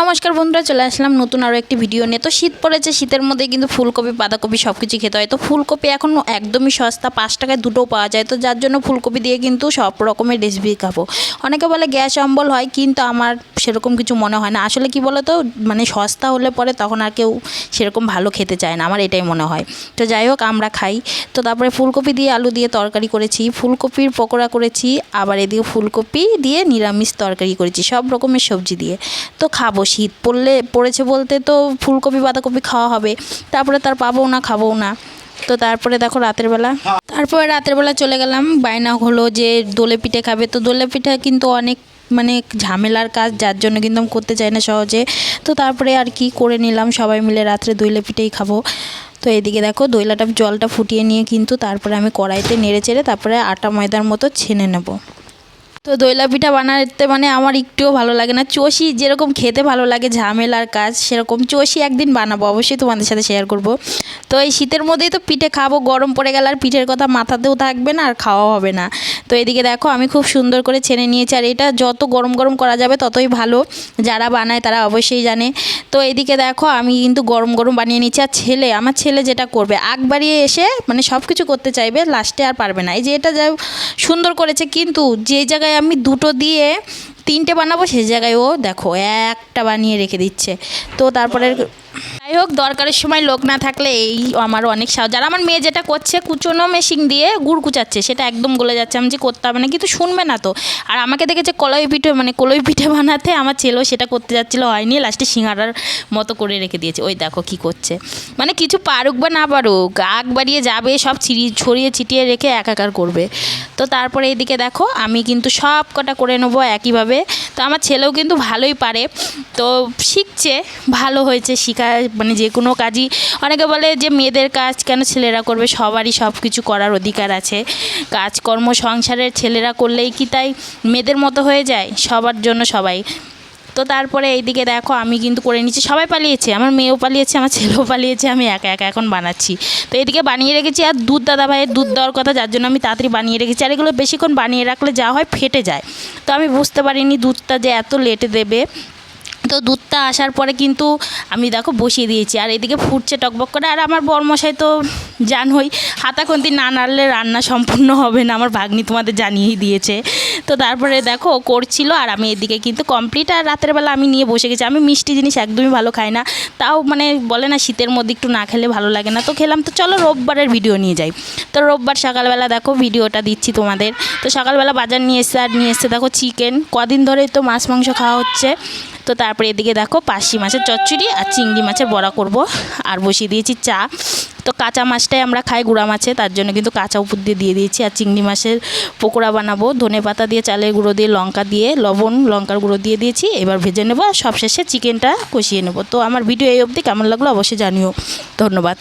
নমস্কার বন্ধুরা, চলে আসলাম নতুন আরও একটি ভিডিও নিয়ে। তো শীত পড়েছে, শীতের মধ্যে কিন্তু ফুলকপি, বাঁধাকপি সব কিছু খেতে হয়। তো ফুলকপি এখন একদমই সস্তা, পাঁচ টাকায় দুটো পাওয়া যায়। তো যার জন্য ফুলকপি দিয়ে কিন্তু সব রকমের রেসিপি খাব। অনেকে বলে গ্যাস অম্বল হয়, কিন্তু আমার সেরকম কিছু মনে হয় না। আসলে কি বলো তো মানে সস্তা হলে পরে তখন আর কেউ সেরকম ভালো খেতে চায় না। আমার এটাই মনে হয়। তো যাই হোক আমরা খাই। তো তারপরে ফুলকপি দিয়ে আলু দিয়ে তরকারি করেছি। ফুলকপির পকোড়া করেছি। আবার এদিকে ফুলকপি দিয়ে নিরামিষ তরকারি করেছি। সব রকমের সবজি দিয়ে। তো খাব। শীত পড়লে পড়েছে বলতে তো ফুলকপি বাঁধাকপি খাওয়া হবে। তারপরে তার পাবো না খাব না। তো তারপরে দেখো রাতের বেলা। তারপরে রাতের বেলা চলে গেলাম। বায়না হলো যে দোলে পিঠে খাবে। তো দোলে পিঠে কিন্তু অনেক মানে ঝামেলার কাজ, যার জন্য কিন্তু আমি করতে চাই না সহজে। তো তারপরে আর কি করে নিলাম, সবাই মিলে রাত্রে দইলে পিঠেই খাব। তো এদিকে দেখো, দইলাটা, জলটা ফুটিয়ে নিয়ে কিন্তু তারপরে আমি কড়াইতে নেড়ে চেড়ে তারপরে আটা ময়দার মতো ছেনে নেব। তো দইলা পিঠা বানাতে মানে আমার একটুও ভালো লাগে না। চষি যেরকম খেতে ভালো লাগে, ঝামেলার কাজ সেরকম চষি একদিন বানাবো, অবশ্যই তোমাদের সাথে শেয়ার করব। তো এই শীতের মধ্যেই তো পিঠে খাব, গরম পড়ে গেলে আর পিঠের কথা মাথাতেও থাকবে না আর খাওয়া হবে না। তো এদিকে দেখো আমি খুব সুন্দর করে ছেনে নিয়েছি, আর এটা যত গরম গরম করা যাবে ততই ভালো। যারা বানায় তারা অবশ্যই জানে। তো এদিকে দেখো, আমি কিন্তু গরম গরম বানিয়ে নিচ্ছি। আর ছেলে, আমার ছেলে যেটা করবে আগ বাড়িয়ে এসে মানে সব কিছু করতে চাইবে, লাস্টে আর পারবে না। এই যে এটা যা সুন্দর করেছে, কিন্তু যে জায়গায় আমি দুটো দিয়ে তিনটে বানাবো সেই জায়গায় ও দেখো, একটা বানিয়ে রেখে দিচ্ছে। তো তারপরে যাই হোক, দরকারের সময় লোক না থাকলে এই আমার অনেক সাহায্য আর আমার মেয়ে যেটা করছে, কুচোনো মেশিন দিয়ে গুড় কুচাচ্ছে, সেটা একদম গলে যাচ্ছে, আমি যে করতে হবে না, কিন্তু শুনবে না তো। আর আমাকে দেখেছে কলই পিঠে মানে কলই পিঠে বানাতে আমার ছেলেও সেটা করতে যাচ্ছিল, হয়নি লাস্টে সিঙ্গারার মতো করে রেখে দিয়েছে। ওই দেখো কি করছে। মানে কিছু পারুক বা না পারুক, আগ বাড়িয়ে যাবে, সব ছিড়ি, ছড়িয়ে ছিটিয়ে রেখে একাকার করবে। তো তারপরে এদিকে দেখো, আমি কিন্তু সব কটা করে নেব একইভাবে। তো আমার ছেলেও কিন্তু ভালোই পারে। তো শিখছে, ভালো হয়েছে, শিখা মানে যে কোনো কাজই, অনেকে বলে যে মেয়েদের কাজ কেন ছেলেরা করবে? সবারই সব কিছু করার অধিকার আছে। কাজকর্ম, সংসারের ছেলেরা করলেই কি তাই মেয়েদের মতো হয়ে যায়? সবার জন্য সবাই। তো তারপরে এইদিকে দেখো, আমি কিন্তু করে নিচ্ছি। সবাই পালিয়েছে, আমার মেয়েও পালিয়েছে, আমার ছেলেও পালিয়েছে, আমি একা একা এখন বানাচ্ছি। তো এদিকে বানিয়ে রেখেছি, আর দুধ দাদা ভাইয়ের দুধ দেওয়ার কথা, যার জন্য আমি তাড়াতাড়ি বানিয়ে রেখেছি। আর এগুলো বেশিক্ষণ বানিয়ে রাখলে যা হয়, ফেটে যায়। তো আমি বুঝতে পারিনি দুধটা যে এত লেটে দেবে। তো দুধটা আসার পরে কিন্তু আমি দেখো বসিয়ে দিয়েছি। আর এদিকে ফুটছে টকবক করে। আর আমার বরমশাই তো জান জানোই, হাতাখন্তি না নাড়লে রান্না সম্পূর্ণ হবে না। আমার ভাগ্নি তোমাদের জানিয়েই দিয়েছে। তো তারপরে দেখো করছিল আর আমি এদিকে কিন্তু কমপ্লিট আর রাতের বেলা আমি নিয়ে বসে গেছি। আমি মিষ্টি জিনিস একদমই ভালো খাই না। তাও মানে বলে না শীতের মধ্যে একটু না খেলে ভালো লাগে না। তো খেলাম। তো চলো রোববারের ভিডিও নিয়ে যাই। তো রোববার সকালবেলা দেখো ভিডিওটা দিচ্ছি তোমাদের। তো সকালবেলা বাজার নিয়ে এসছে আর নিয়ে এসছে দেখো চিকেন কদিন ধরেই তো মাছ, মাংস খাওয়া হচ্ছে। তো তারপরে এদিকে দেখো পাশি মাছের চচ্চড়ি আর চিংড়ি মাছের বড়া করব। আর বসিয়ে দিয়েছি চা। তো কাঁচা মাছটাই আমরা খাই গুঁড়া মাছে, তার জন্য কিন্তু কাঁচা উপর দিয়ে দিয়ে দিয়েছি। আর চিংড়ি মাছের পকোড়া বানাবো। ধনে পাতা দিয়ে, চালের গুঁড়ো দিয়ে, লঙ্কা দিয়ে, লবণ, লঙ্কার গুঁড়ো দিয়ে দিয়েছি। এবার ভেজে নেব আর সবশেষে চিকেনটা কষিয়ে নেব। তো আমার ভিডিও এই অবধি। কেমন লাগল অবশ্যই জানিও। ধন্যবাদ।